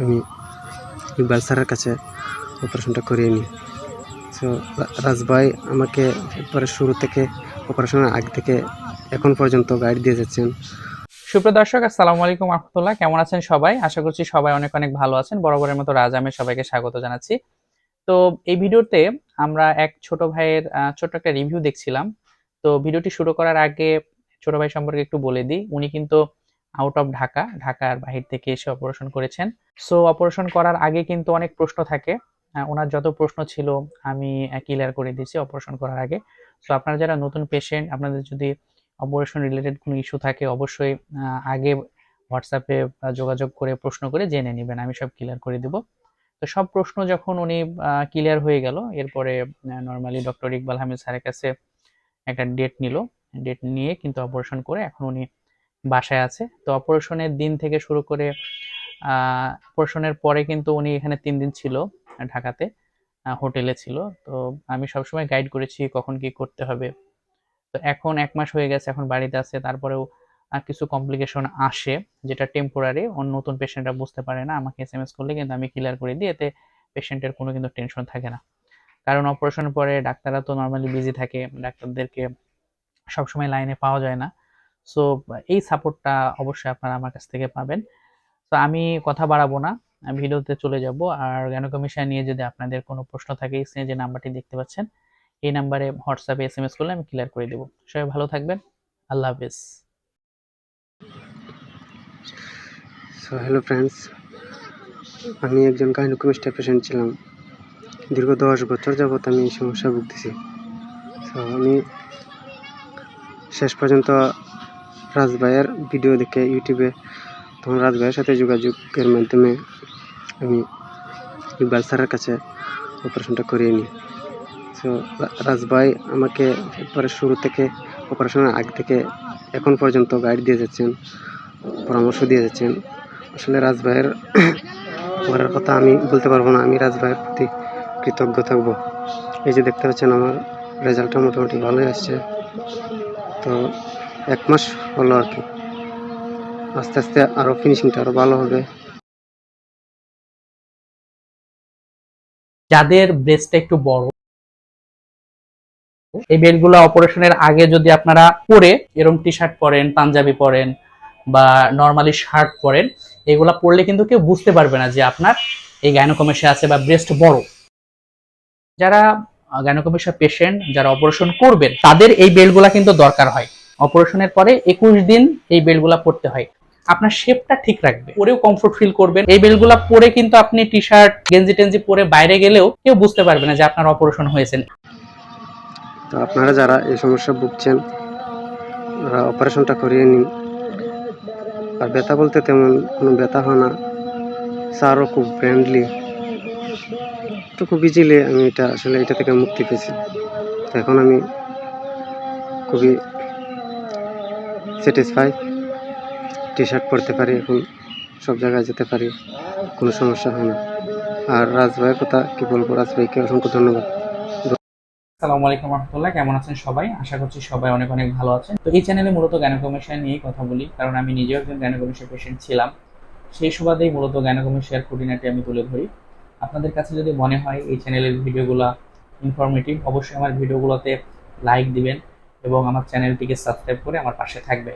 আমি ইকবাল স্যারের কাছে অপারেশনটা করিয়ে নিই। সো রাজভাই আমাকে একবারে শুরু থেকে অপারেশনের আগ থেকে এখন পর্যন্ত গাইড দিয়ে যাচ্ছেন। সুপ্রিয় দর্শক, আসসালামু আলাইকুম রহমতুল্লাহ কেমন আছেন সবাই? আশা করছি সবাই অনেক অনেক ভালো আছেন। বরাবরের মতো রাজ আহমেদ সবাইকে স্বাগত জানাচ্ছি। তো এই ভিডিওতে আমরা এক ছোট ভাইয়ের ছোট্ট একটা রিভিউ দেখছিলাম। তো ভিডিওটি শুরু করার আগে ছোট ভাই সম্পর্কে একটু বলে দিই। উনি কিন্তু আউট অফ ঢাকা, ঢাকার বাহির থেকে এসে অপারেশন করেছেন। সো অপারেশন করার আগে কিন্তু অনেক প্রশ্ন থাকে। ওনার যত প্রশ্ন ছিল, আমি ক্লিয়ার করে দিয়েছি অপারেশন করার আগে। সো আপনারা যারা নতুন পেশেন্ট আপনাদের যদি অপারেশন রিলেটেড কোনো ইস্যু থাকে, অবশ্যই আগে হোয়াটসঅ্যাপে যোগাযোগ করে প্রশ্ন করে জেনে নেবেন। আমি সব ক্লিয়ার করে দিব। তো সব প্রশ্ন যখন উনি ক্লিয়ার হয়ে গেল, এরপরে নর্মালি ডক্টর ইকবাল হামিদ স্যারের কাছে একটা ডেট নিল। ডেট নিয়ে কিন্তু অপারেশন করে এখন উনি বাসায় আছে। তো অপারেশনের দিন থেকে শুরু করে অপারেশনের পরে কিন্তু উনি এখানে তিন দিন ছিল ঢাকাতে হোটেলে ছিল। তো আমি সবসময় গাইড করেছি কখন কি করতে হবে। তো এখন এক মাস হয়ে গেছে, এখন বাড়িতে আছে। তারপরেও কিছু কমপ্লিকেশন আসে যেটা টেম্পোরারি অন্য নতুন পেশেন্টরা বুঝতে পারে না। আমাকে এস এম এস করলে কিন্তু আমি ক্লিয়ার করে দিই, এতে পেশেন্টের কোনো কিন্তু টেনশন থাকে না। কারণ অপারেশনের পরে ডাক্তাররা তো নর্মালি বিজি থাকে। ডাক্তারদেরকে সবসময় লাইনে পাওয়া যায় না। সো এই সাপোর্টটা অবশ্যই আপনারা আমার কাছ থেকে পাবেন। তো আমি কথা বাড়াবো না ভিডিওতে চলে যাব। আর গ্যানোকমিশন নিয়ে যদি আপনাদের কোনো প্রশ্ন থাকে স্ক্রিনে যে নাম্বারটি দেখতে পাচ্ছেন, এই নাম্বারে হোয়াটসঅ্যাপে এস এম এস করলে আমি ক্লিয়ার করে দেবো। সবাই ভালো থাকবেন, আল্লাহ হাফিজ। সো হ্যালো ফ্রেন্ডস আমি একজন গাইনোকমিস্টার পেশেন্ট ছিলাম। দীর্ঘ দশ বছর যাবৎ আমি এই সমস্যা ভুগতেছি। সো আমি শেষ পর্যন্ত রাজ ভাইয়ের ভিডিও দেখে ইউটিউবে তখন রাজ ভাইয়ের সাথে যোগাযোগের মাধ্যমে আমি ইকবাল স্যারের কাছে অপারেশনটা করিয়ে নিই। সো রাজ ভাই আমাকে একবারে শুরু থেকে অপারেশনের আগ থেকে এখন পর্যন্ত গাইড দিয়ে যাচ্ছেন, পরামর্শ দিয়ে যাচ্ছেন। আসলে রাজ ভাইয়ের ঘরের কথা আমি বলতে পারব না, আমি রাজ ভাইয়ের প্রতি কৃতজ্ঞ থাকব। এই যে দেখতে পাচ্ছেন আমার রেজাল্টটা মোটামুটি ভালোই আসছে। তো এক মাস হলো আর কি। আস্তে আস্তে আরও ফিনিশিংটা আরও ভালো হবে। যাদের ব্রেস্টটা একটু বড়, এই বেল্টগুলো অপারেশনের আগে যদি আপনারা পরে এরকম টি শার্ট পরেন, পাঞ্জাবি পরেন বা নর্মালি শার্ট পরেন, এগুলা পরলে কিন্তু কেউ বুঝতে পারবে না যে আপনার এই গাইনোকমেশিয়া আছে বা ব্রেস্ট বড়। যারা গাইনোকমেশিয়া পেশেন্ট যারা অপারেশন করবেন, তাদের এই বেল্টগুলা কিন্তু দরকার হয়। অপারেশনের পরে একুশ দিন এই বেল্টগুলা পরতে হয়। আপনার শেপটা ঠিক রাখবে। পরেও কমফোর্ট ফিল করবেন। এই বেল্টগুলা পরে কিন্তু আপনি টি শার্ট গেঞ্জি টেঞ্জি পরে বাইরে গেলেও কেউ বুঝতে পারবে না যে আপনার অপারেশন হয়েছে। তো আপনারা যারা এই সমস্যা ভুগছেন অপারেশনটা করিয়ে নিন। আর ব্যথা বলতে তেমন কোনো ব্যথা হয় না। স্যারও খুব ফ্রেন্ডলি তো খুব ইজিলি আমি এটা আসলে এটা থেকে মুক্তি পেয়েছি। তো এখন আমি খুবই স্যাটিসফাই টি শার্ট পরতে পারি এখন, সব জায়গায় যেতে পারি, কোনো সমস্যা হয় না। আর রাজ কথা কি বলব? রাজ ভাইকে অসংখ্য ধন্যবাদ। আসসালামু আলাইকুম রহমতুল্লাহ, কেমন আছেন সবাই? আশা করছি সবাই অনেক অনেক ভালো আছেন। তো এই চ্যানেলে মূলত গ্যানোকমিশন নিয়েই কথা বলি, কারণ আমি নিজেও একজন গ্যানোকমিশন পেশেন্ট ছিলাম। সেই সুবাদেই মূলত গ্যানোকমিশিয়ার খুঁটিনাটি আমি তুলে ধরি। আপনাদের কাছে যদি মনে হয় এই চ্যানেলের ভিডিওগুলো ইনফরমেটিভ অবশ্যই আমার ভিডিওগুলোতে লাইক দিবেন। এবং আমার চ্যানেলটিকে সাবস্ক্রাইব করে আমার পাশে থাকবে।